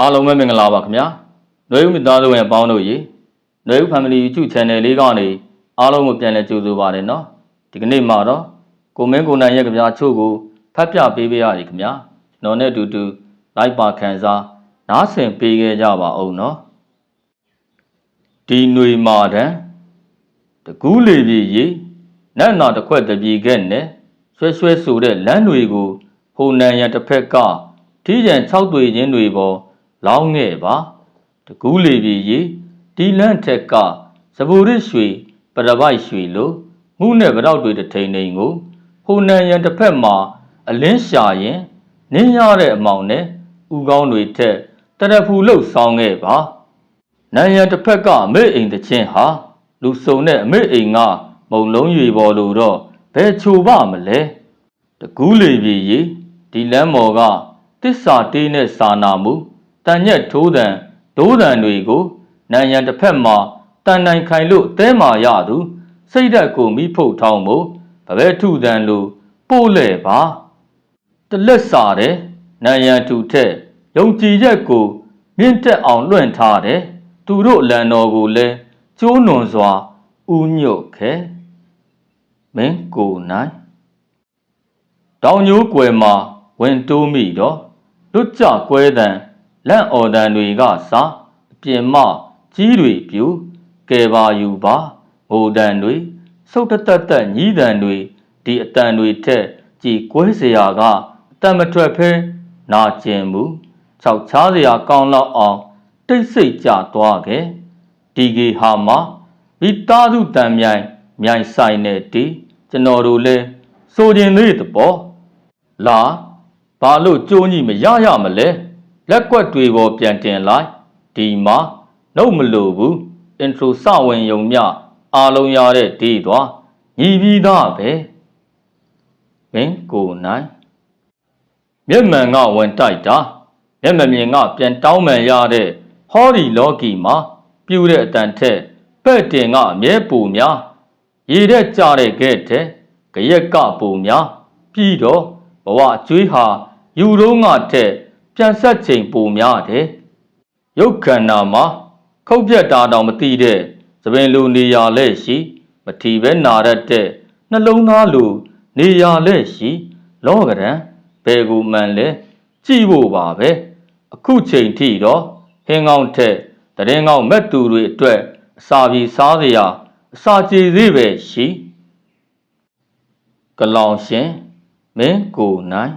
အားလုံးပဲမင်္ဂလာပါခင်ဗျာ။နှွေဦးမိသားစုဝင်အပေါင်းတို့ရေနှွေဦး family YouTube channel လေးကနေအားလုံးကိုပြန်လည်ကြိုဆိုပါရနော်။ဒီကနေ့မှာတော့ကိုမင်းကိုနိုင်ရဲ့ကြပြချို့ကိုဖတ်ပြပေးပေးရည်ခင်ဗျာ။ကျွန်တော်နဲ့အတူတူလိုက်ပါခံစားနားဆင်ပေးခဲ့ကြပါအောင်နော်။ဒီຫນွေမာတန်တကူးလေပြီရေနတ်နာတစ်ခွက်တပြီခဲ့နဲ့ဆွဲဆွဲဆိုတဲ့လမ်းတွေကိုဟိုနန်ရတစ်ဖက်ကထီးကြံ၆တွေချင်းတွေပေါ် လောင်းခဲ့ပါတကူးလေပြီရေဒီလန့်ထက်ကစပူရစ်ရွှေပရပိုက်ရွှေလိုမှုနဲ့ဗရောက်တွေတစ်ထိန်ထိန်ကိုဟိုနန်ရတစ်ဖက်မှာအလင်းရှာရင်နင်းရတဲ့အမောင်နဲ့ဥကောင်းတွေထက်တရဖူလှုပ်ဆောင်ခဲ့ပါနန်ရန်တစ်ဖက်ကအမေအိမ်တချင်းဟာလူစုံတဲ့အမေအိမ်ကမုံလုံးရွေပေါ်လို့တော့ဘယ်ချိုပါမလဲတကူးလေပြီရေဒီလမ်းမော်ကတစ္ဆာတေးနဲ့စာနာမှု တန်ညက်ထိုးတန်ဒိုးတန်တွေကိုနန်ရန်တစ်ဖက်မှာတန်နိုင်ခိုင်လို့တဲမာရသူစိတ်ဓာတ်ကိုမိဖုတ်ထောင်းမှုဗဘဲထုတန်လို့ပို့လဲပါတလက်စာတဲ့နန်ရန်တူထက်ယုံကြည်ချက်ကိုမြင့်တက်အောင်လွှင့်ထားတယ်သူတို့လန်တော်ကိုလည်းကျိုးနွန်စွာဥညွတ်ခဲမင်းကိုနိုင်တောင်ညိုးကွယ်မှာဝင်တိုးမိတော့လွတ်ကြကွဲတံ လန့်အော်တန်တွေကစားအပြင်မကြီးတွေပြူကဲပါယူပါငိုတန်တွေစုတ်တတက်တက်ညီးတန်တွေဒီအတန်တွေထက်ကြည်ကွဲเสียကအတန်မထွက်ဖဲနာကျင်မှုခြောက်ချားเสียကောင်းလောက်အောင်တိတ်ဆိတ်ကြသွားခဲ့ဒီဂီဟာမှာမိသားစုတန်မြိုင်မြိုင်ဆိုင်နဲ့တီကျွန်တော်တို့လဲစိုးခြင်းသေးတပေါ့လာဘာလို့ကြိုးကြီးမရရမလဲ လက်ကွက်တွေပေါ်ပြန်တင်လိုက်ဒီမှာနှုတ်မလို့ဘူးအင်ထရိုစဝင်ယုံမြအားလုံးရတဲ့ဒီသွားညီပြီးသားပဲမင်းကိုနိုင်မျက်မှန်ကဝင်တိုက်တာမျက်မမြင်ကပြန်တောင်းမှန်ရတဲ့ဟောဒီလောကီမှာပြူတဲ့အတန်ထက်ပဲ့တင်ကအမြဲပူများရေတဲ့ကြတဲ့ကဲ့တဲ့ကြရက်ကပူများပြီးတော့ဘဝအကျွေးဟာယူတော့ငါထက် ပြန်ဆက်ချိန်ပူများတယ်ရုပ်ခန္ဓာမှာခုတ်ပြက်တာတောင်မသိတဲ့သပင်လူနေရလဲရှိ မထီပဲနာရတဲ့နှလုံးသားလူနေရလဲရှိ လောကရန်ဘယ်ကူမှန်လဲကြည့်ဖို့ပါပဲအခုချိန်ထိတော့ဟင်းကောင်းထက်တရင်ကောင်းမက်တူတွေအတွက်အစာပြေစားစရာအစာကြေသေးပဲရှိကလောင်ရှင်မင်းကိုနိုင်